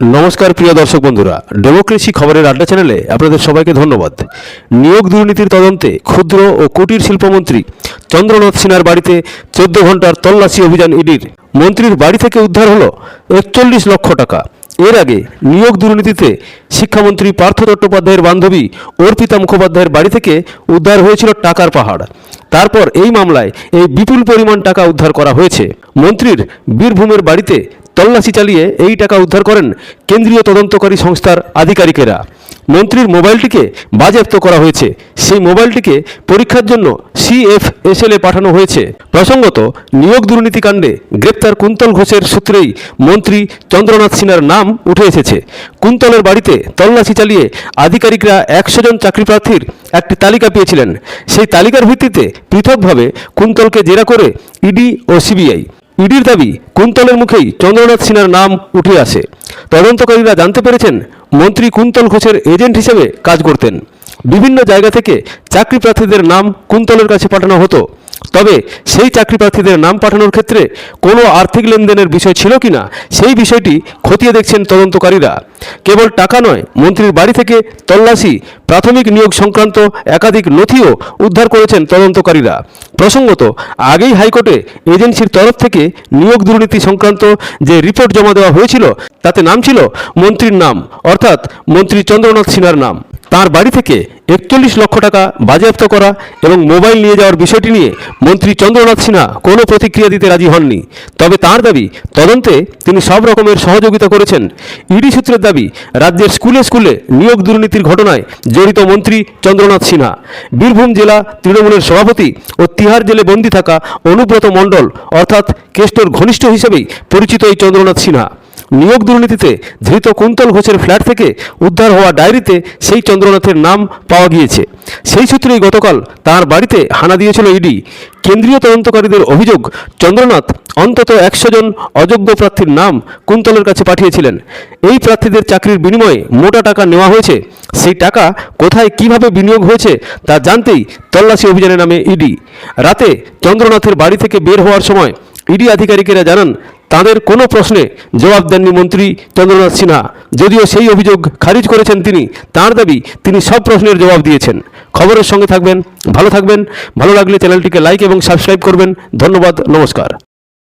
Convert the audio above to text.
নমস্কার, প্রিয় দর্শক বন্ধুরা। ডেমোক্রেসি খবরের আড্ডা চ্যানেলে আপনাদের সবাইকে ধন্যবাদ। নিয়োগ দুর্নীতির তদন্তে ক্ষুদ্র ও কুটির শিল্পমন্ত্রী চন্দ্রনাথ সিনহার বাড়িতে চোদ্দ ঘণ্টার তল্লাশি অভিযান ইডির। মন্ত্রীর বাড়ি থেকে উদ্ধার হলো একচল্লিশ লক্ষ টাকা। এর আগে নিয়োগ দুর্নীতিতে শিক্ষামন্ত্রী পার্থ চট্টোপাধ্যায়ের বান্ধবী অর্পিতা মুখোপাধ্যায়ের বাড়ি থেকে উদ্ধার হয়েছিল টাকার পাহাড়। তারপর এই মামলায় এই বিপুল পরিমাণ টাকা উদ্ধার করা হয়েছে। মন্ত্রীর বীরভূমের বাড়িতে তল্লাশি চালিয়ে এই টাকা উদ্ধার করেন কেন্দ্রীয় তদন্তকারী সংস্থার আধিকারিকেরা। মন্ত্রীর মোবাইলটিকে বাজেয়াপ্ত করা হয়েছে। সেই মোবাইলটিকে পরীক্ষার জন্য সিএফএসএল এ পাঠানো হয়েছে। প্রসঙ্গত, নিয়োগ দুর্নীতিকাণ্ডে গ্রেপ্তার কুন্তল ঘোষের সূত্রেই মন্ত্রী চন্দ্রনাথ সিনহার নাম উঠে এসেছে। কুন্তলের বাড়িতে তল্লাশি চালিয়ে আধিকারিকরা একশো জন চাকরিপ্রার্থীর একটি তালিকা পেয়েছিলেন। সেই তালিকার ভিত্তিতে পৃথকভাবে কুন্তলকে জেরা করে ইডি ও সিবিআই। ইডির দাবি, কুন্তলের মুখেই চন্দ্রনাথ সিনহার নাম উঠে আসে। তদন্তকারীরা জানতে পেরেছেন, মন্ত্রী কুন্তল ঘোষের এজেন্ট হিসেবে কাজ করতেন। বিভিন্ন জায়গা থেকে চাকরি প্রার্থীদের নাম কুন্তলের কাছে পাঠানো হতো। তবে সেই চাকরি প্রার্থীদের নাম পাঠানোর ক্ষেত্রে কোনো আর্থিক লেনদেনের বিষয় ছিল কিনা, সেই বিষয়টি খতিয়ে দেখছেন তদন্তকারীরা। কেবল টাকা নয়, মন্ত্রীর বাড়ি থেকে তল্লাশি, প্রাথমিক নিয়োগ সংক্রান্ত একাধিক নথিও উদ্ধার করেছেন তদন্তকারীরা। প্রসঙ্গত, আগেই হাইকোর্টে এজেন্সির তরফ থেকে নিয়োগ দুর্নীতি সংক্রান্ত যে রিপোর্ট জমা দেওয়া হয়েছিল, তাতে নাম ছিল মন্ত্রীর নাম, অর্থাৎ মন্ত্রী চন্দ্রনাথ সিনহার নাম। তার বাড়ি থেকে একচল্লিশ লক্ষ টাকা বাজেয়াপ্ত করা এবং মোবাইল নিয়ে যাওয়ার বিষয়টি নিয়ে মন্ত্রী চন্দ্রনাথ সিনহা কোনো প্রতিক্রিয়া দিতে রাজি হননি। তবে তার দাবি, তদন্তে তিনি সব রকমের সহযোগিতা করেছেন। ইডি সূত্রের দাবি, রাজ্যের স্কুলে স্কুলে নিয়োগ দুর্নীতির ঘটনায় জড়িত মন্ত্রী চন্দ্রনাথ সিনহা। বীরভূম জেলা তৃণমূলের সভাপতি ও তিহার জেলে বন্দী থাকা অনুব্রত মণ্ডল, অর্থাৎ কেষ্টর ঘনিষ্ঠ হিসেবেই পরিচিত এই চন্দ্রনাথ সিনহা। নিয়োগ দুর্নীতিতে ধৃত কুন্তল ঘোষের ফ্ল্যাট থেকে উদ্ধার হওয়া ডায়েরিতে সেই চন্দ্রনাথের নাম পাওয়া গিয়েছে। সেই সূত্রেই গতকাল তার বাড়িতে হানা দিয়েছিল ইডি। কেন্দ্রীয় তদন্তকারীদের অভিযোগ, চন্দ্রনাথ অন্তত একশো জন অযোগ্য প্রার্থীর নাম কুন্তলের কাছে পাঠিয়েছিলেন। এই প্রার্থীদের চাকরির বিনিময়ে মোটা টাকা নেওয়া হয়েছে। সেই টাকা কোথায় কীভাবে বিনিয়োগ হয়েছে তা জানতেই তল্লাশি অভিযানের নামে ইডি। রাতে চন্দ্রনাথের বাড়ি থেকে বের হওয়ার সময় ইডি আধিকারিকেরা জানান তাদের কোনো প্রশ্নে জবাব দেননি মন্ত্রী চন্দ্রনাথ সিনহা। যদিও সেই অভিযোগ খারিজ করেছেন তিনি, তার দাবি তিনি সব প্রশ্নের জবাব দিয়েছেন। খবরের সঙ্গে থাকবেন, ভালো থাকবেন। ভালো লাগলে চ্যানেলটিকে লাইক এবং সাবস্ক্রাইব করবেন। ধন্যবাদ, নমস্কার।